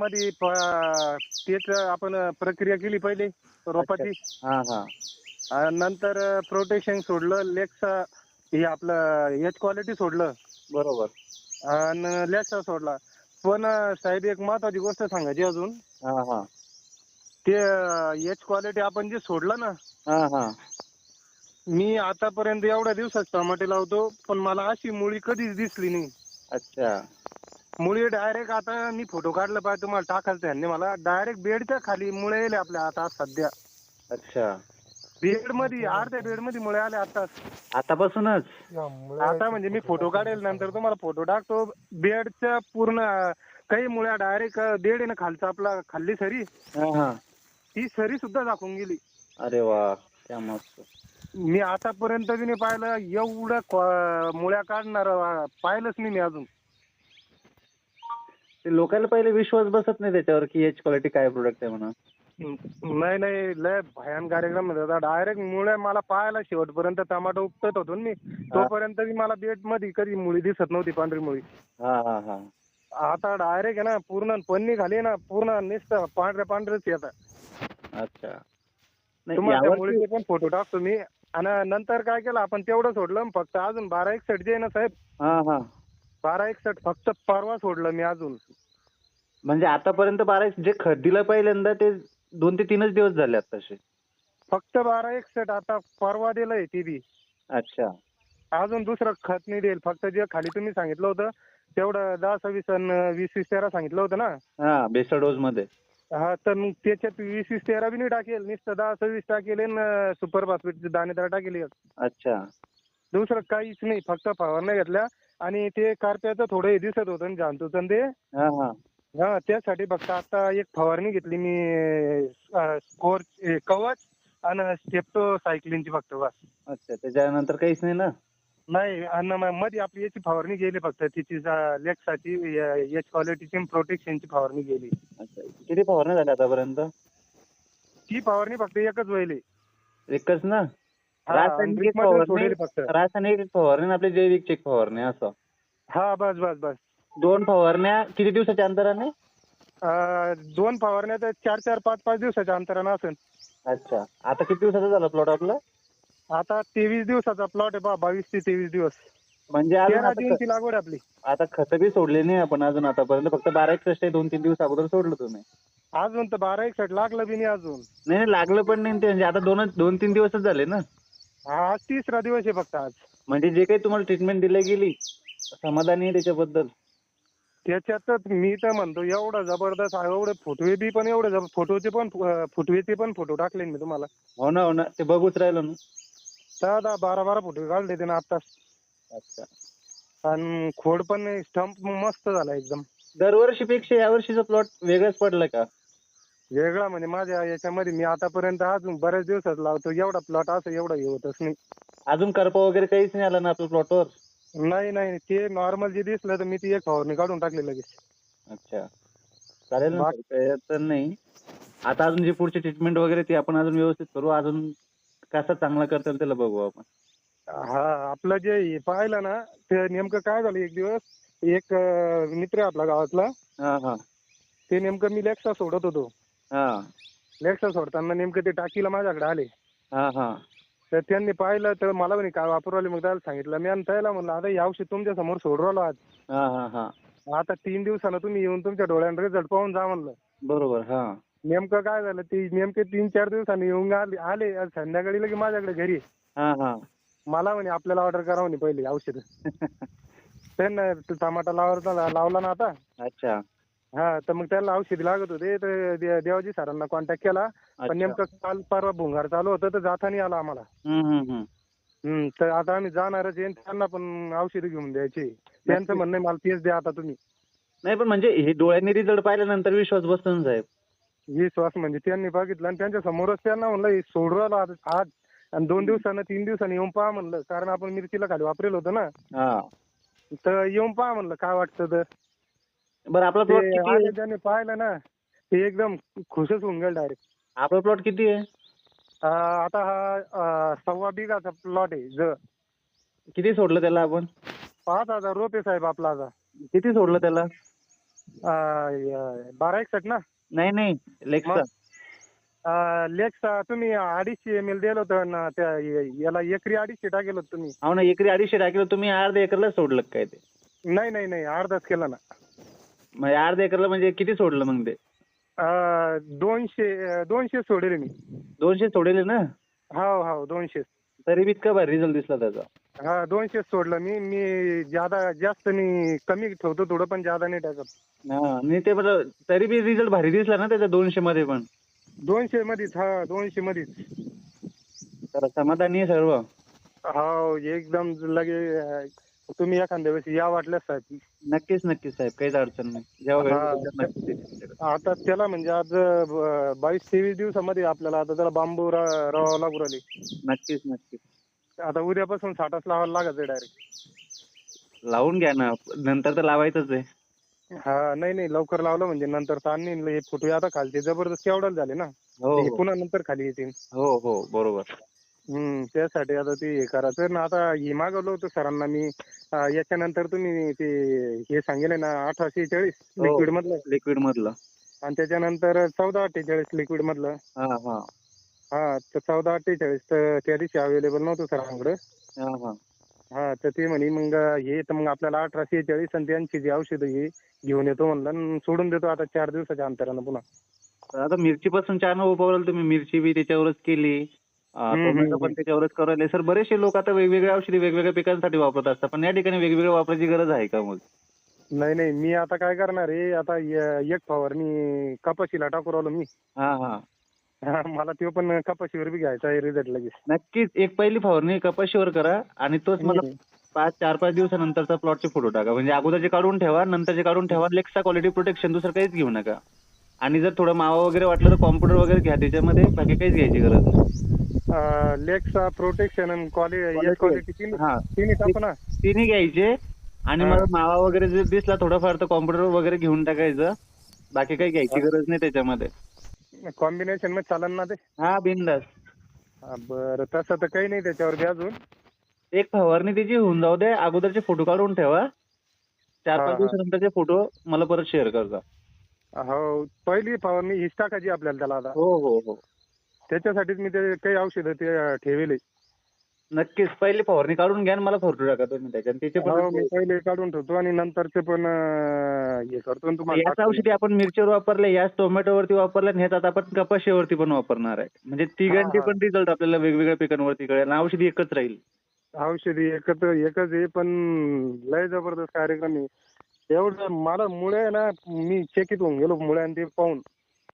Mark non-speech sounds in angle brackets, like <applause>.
मध्ये तेच आपण प्रक्रिया केली पहिले रोपाची. हा हा. आणि नंतर प्रोटेक्शन सोडलं लेक्स हे आपलं एच क्वालिटी सोडलं. बरोबर. आणि लेक्सा सोडला. पण साहेब एक महत्वाची गोष्ट सांगायची अजून. हा हा. ते एच क्वालिटी आपण जे सोडलं ना हा हा. मी आतापर्यंत एवढ्या दिवसात टमाटे लावतो पण मला अशी मुळी कधीच दिसली नाही. अच्छा. मुळी डायरेक्ट आता मी फोटो काढला पाहिजे तुम्हाला टाकायचं त्यांनी मला डायरेक्ट बेडच्या खाली मुळे येले आपल्या आता सध्या. अच्छा. बेडमध्ये अर्ध्या बेडमध्ये मुळे आले आता. आतापासूनच? आता म्हणजे मी फोटो काढेल नंतर तुम्हाला फोटो टाकतो. बेडच्या पूर्ण काही मुळ्या डायरेक्ट बेड आहे ना खालचा आपला खाल्ली सरी. हा हा. ती सरी सुद्धा दाखवून गेली. अरे वा क्या मस्त. मी आतापर्यंत बी नाही पाहिलं एवढं मुळ्या काढणार पाहिलंच नाही मी अजून. ते लोकांना पहिले विश्वास बसत नाही त्याच्यावर की एच क्वालिटी काय प्रोडक्ट आहे म्हणून. नाही नाही लय भयान कार्यक्रम होता डायरेक्ट मुळे मला पाहायला शेवटपर्यंत टमाटो उपटत होतो ना मी. तोपर्यंत बी मला बेडमध्ये कधी मुळी दिसत नव्हती पांढरी मुळी. हा हा हा. आता डायरेक्ट आहे ना पूर्ण पन्नी खाली ना पूर्ण नुसतं पांढऱ्या पांढरेच येतात. अच्छा. तुम्हाला त्या मुळीचे पण फोटो टाकतो मी. आणि नंतर काय केलं आपण तेवढं सोडलं फक्त अजून बारा एक सेट जे आहे ना साहेब हा हा. बारा एक सेट फक्त परवा सोडलं मी अजून. म्हणजे आतापर्यंत बारा जे खत दिलं पहिल्यांदा ते दोन ते तीनच दिवस झाले तसे फक्त बारा एक सेट आता परवा दिलंय ती बी. अच्छा. अजून दुसरं खत नाही देईल फक्त जे खाली तुम्ही सांगितलं होतं तेवढं दहा सव्वीस अन् वीस वीस तेरा सांगितलं होतं ना? हा बेसल डोस मध्ये हा तर मग त्याच्यात वीस वीस तेरा बी नाही टाकेल नुसतं दहा सव्वीस टाकेल सुपर फॉस्फेटचे दाणेदार टाकेल एक. अच्छा. दुसरं काहीच नाही फक्त फवारण्या घेतल्या आणि ते कारप्याचं थोडं हे दिसत होतं आणि ते. हा हा. हा त्यासाठी फक्त आता एक फवारणी घेतली मी स्कोर कवच आणि स्टेप्टो सायक्लिनची फक्त बस. अच्छा त्याच्यानंतर काहीच नाही ना? नाही आणि मध्ये आपली याची फवारणी गेली फक्त तिची लेक्साची एच क्वालिटीची प्रोटेक्शनची फवारणी गेली. अच्छा किती फवारण्या झाल्या आतापर्यंत? ती फवारणी फक्त एकच व्हायली एकच ना? रासायनिक फवारणी रासायनिक फवारणी आणि आपली जैविक एक फवारणी असं. हा बस बस बस. दोन फवारण्या किती दिवसाच्या अंतराने? अं, दोन फवारण्या तर चार चार पाच पाच दिवसाच्या अंतरानं असेल. अच्छा. आता किती दिवसाचा झाला प्लॉट आपला? आता तेवीस दिवसाचा प्लॉट आहे बा बावीस ते तेवीस दिवस. म्हणजे अजून तेरा आता जूनची लागवड आहे आपली. आता खत बी सोडले नाही आपण अजून आतापर्यंत फक्त बारा एक आहे दोन तीन दिवस अगोदर सोडलं तुम्ही. अजून तर बारा एक लागलं बी नाही अजून. नाही नाही, लागलं पण नाही ते म्हणजे आता दोन दोन तीन दिवसच झाले ना. हा आज तिसरा दिवस आहे फक्त आज. म्हणजे जे काही तुम्हाला ट्रीटमेंट दिली गेली समाधानी आहे त्याच्याबद्दल? त्याच्यातच मी तर म्हणतो एवढं जबरदस्त आहे एवढे फुटवे बी पण एवढे जब- फोटोचे पण अं, फुटवेचे पण फोटो टाकले मी तुम्हाला. हो ना हो ना ते बघूच राहिलं ना. दहा बारा बारा फुटवे काढले ते ना आत्ताच अच्छा. आणि खोड पण स्टंप मस्त झाला एकदम. दरवर्षीपेक्षा यावर्षीचा प्लॉट वेगळाच पडला का? वेगळा म्हणजे माझ्या याच्यामध्ये मी आतापर्यंत अजून बऱ्याच दिवसात लावतो एवढा प्लॉट असं एवढा हे होतच नाही. अजून करपा वगैरे काहीच नाही आला ना आपल्या प्लॉटवर नाही नाही ते नॉर्मल जे दिसलं तर मी ती एक फवारणी काढून टाकली लगेच. अच्छा. चालेल ना बाक- काही अडचण नाही. आता अजून जी पुढची ट्रीटमेंट वगैरे ती आपण अजून व्यवस्थित करू अजून कसा चांगला करता येईल त्याला बघू आपण. हा आपलं जे हे पाहिलं ना ते नेमकं काय झालं एक दिवस एक अं, मित्र आहे आपला गावातला हा हा. ते नेमकं मी लेक्सा सोडत होतो. हा. लेक्सा सोडताना नेमकं ते टाकीला माझ्याकडे आले. हा हा. तर त्यांनी पाहिलं तर मला म्हणे काय वापरू राहिले? मग त्याला सांगितलं. मी आणि त्याला म्हणलं आता या औषध तुमच्यासमोर सोडू राहिलो आज. हा हा हा. आता तीन दिवसानं तुम्ही येऊन तुमच्या डोळ्यानं रिझल्ट पाहून जा म्हणलं. बरोबर हा. नेमकं काय झालं ते नेमके तीन चार दिवसांनी येऊन आले आले. आज संध्याकाळी लगे माझ्याकडे घरी हा हा. मला म्हणे आपल्याला ऑर्डर करा म्हणे पहिले औषध. <laughs> त्यांना ते टमाटा लावायला लावला ना आता. अच्छा. हा तर मग त्याला औषध लागत होते तर दे- देवाजी सरांना कॉन्टॅक्ट केला. पण नेमकं काल परवा भुंगार चालू होतं तर जाता नाही आला आम्हाला. हम्म हम्म हम्म. हम्म तर आता आम्ही जाणारच आहे आणि त्यांना पण औषध घेऊन द्यायची त्यांचं म्हणणं आहे, मला तेच द्या आता तुम्ही. नाही पण म्हणजे हे डोळ्यांनी रिझल्ट पाहिल्यानंतर विश्वास बसतो ना साहेब. ही श्वास म्हणजे त्यांनी बघितलं आणि त्यांच्या समोरच त्यांना म्हणलं हे सोडू राहिलो आज आज. आणि दोन दिवसानं तीन दिवसांनी येऊन पहा म्हणलं कारण आपण मिरचीला खाली वापरेल होतं ना. हा. तर येऊन पहा म्हणलं काय वाटतं तर. बरं आपला प्लॉट ते किती आले आहे? त्यांनी पाहिलं ना ते एकदम खुशच होऊन गेलं डायरेक्ट आपला प्लॉट किती आहे? आता हा अं, सव्वा बिघाचा प्लॉट आहे ज. किती सोडलं त्याला आपण? पाच हजार रुपये साहेब आपला आता. किती सोडलं त्याला? अं, य- बारा एकसठ ना? नाही नाही लेक्सा? अं, लेक्सा तुम्ही अडीचशे एम एल दिलं होतं ना त्या य- याला एकरी अडीचशे टाकेल होतं तुम्ही. हो ना एकरी अडीचशे टाकलं तुम्ही अर्ध्या एकरला सोडलं काय ते? नाही नाही नाही अर्धाच केला ना. म्हणजे अर्ध्या एकरला म्हणजे किती सोडलं मग ते? अं, दोनशे दोनशे सोडेल मी. दोनशे सोडले ना? हो हो दोनशे. तरी बी इतका भारी रिझल्ट दिसला त्याचा. हा दोनशे सोडलं मी. मी ज्यादा जास्त नाही कमी ठेवतो थोडं पण ज्यादा नाही टाकत हा आणि ते बरं तरी बी रिझल्ट भारी दिसला ना त्याच्या दोनशे मध्ये पण? दोनशे मध्येच हा दोनशे मध्येच. तर समाधानी आहे सर्व. हो एकदम लगे तुम्ही एखाद्या वेळेस या वाटल्यास साहेब. नक्कीच नक्कीच साहेब. काहीच अडचण नाही. जेव्हा वेळ हा. नक्कीच. आता त्याला म्हणजे आज अं, बावीस तेवीस दिवसामध्ये आपल्याला आता त्याला बांबू रा- राहावं लागू राहिले. नक्कीच नक्कीच. आता उद्यापासून साठच लावायला लागायचं डायरेक्ट लावून घ्या ना. नंतर तर लावायचंच आहे. हा नाही नाही. लवकर लावलं म्हणजे नंतर ताण नाही हे फुटवे आता खालचे. जबरदस्त केवढाच झाले ना. हो हे हो. पुन्हा नंतर खाली येतील. हो हो. बरोबर. हम्म त्यासाठी आता ते हे करायचं ना आता हे मागवलं होतं सरांना मी. अं, याच्यानंतर तुम्ही ते हे सांगेल ना अठराशे चाळीस हो. लिक्विड मधलं. लिक्विड मधलं. आणि त्याच्यानंतर चौदा अठ्ठेचाळीस लिक्विड मधलं. हा हा. हा तर चौदा अठ्ठेचाळीस तर त्या दिवशी अवेलेबल नव्हतं सरांकडे. हा हा. हा तर ते म्हणे मग हे तर मग आपल्याला अठराशे चाळीस आणि त्यांची जी औषधं हे घेऊन येतो म्हणलं आणि सोडून देतो आता चार दिवसाच्या अंतरानं पुन्हा. तर आता मिरची पासून छान वापरलं तुम्ही मिरची बी त्याच्यावरच केली. टोमॅटो. पण त्याच्यावरच करायला सर बरेचसे लोक आता वेगवेगळ्या औषधी वेगवेगळ्या पिकांसाठी वापरत असतात. पण या ठिकाणी वेगवेगळ्या वापरायची गरज आहे का मग? नाही नाही. मी आता काय करणार आहे? आता य- एक फवारणी कपाशीला टाकू राहिलो मी. हा हा. हा, मला तो पण कपाशीवर बी घ्यायचा आहे रिझल्ट लगेच. नक्कीच. एक पहिली फवारणी कपाशीवर करा आणि तोच मला. पाच चार पाच दिवसानंतरचा प्लॉटचे फोटो टाका. म्हणजे अगोदरचे काढून ठेवा नंतरचे काढून ठेवा. लेक्सा क्वालिटी प्रोटेक्शन दुसरं काहीच घेऊ नका. आणि जर थोडं मावा वगैरे वाटलं तर कॉम्प्युटर वगैरे घ्या. त्याच्यामध्ये बाकी काहीच घ्यायची गरज नाही. लेक्सा प्रोटेक्शन आणि क्वालिटी क्वालिटी तीन हा. तिन्ही टाकू ना तिन्ही घ्यायचे. आणि. मग मावा वगैरे जर दिसला थोडाफार तर कॉम्प्युटर वगैरे घेऊन टाकायचं. बाकी काही घ्यायची गरज नाही त्याच्यामध्ये. कॉम्बिनेशनमध्ये चालन ना ते? हा बिंदास. बरं. तसं तर काही नाही त्याच्यावर अजून. एक फवारणी त्याची होऊन जाऊ दे. अगोदरचे फोटो काढून ठेवा. चार पाच. दिवसानंतरचे फोटो मला परत शेअर करजा. हो. पहिली फवारणी हीच टाकायची आपल्याला त्याला आता. हो हो हो. त्याच्यासाठीच मी ते काही औषधं ते ठेवले. नक्कीच. पहिली फवारणी काढून घ्या आणि मला फोटो टाका तुम्ही त्याच्यात. त्याचे हो मी पण पहिले काढून ठेवतो आणि नंतरचे पण अं, हे करतो आणि तुम्हाला याच. औषधी आपण मिरचीवर वापरले याच टोमॅटोवरती वापरल्या आणि ह्याच आता आपण कपाशीवरती पण वापरणार आहे. म्हणजे तिघांची हा. पण रिझल्ट आपल्याला वेगवेगळ्या पिकांवरती कळेल आणि औषधी एकच राहील. औषधी एकच एकच आहे पण लय जबरदस्त कार्यक्रम आहे. एवढं मला मुळे ना मी चेकीत होऊन गेलो मुळे आणि ते पाहून.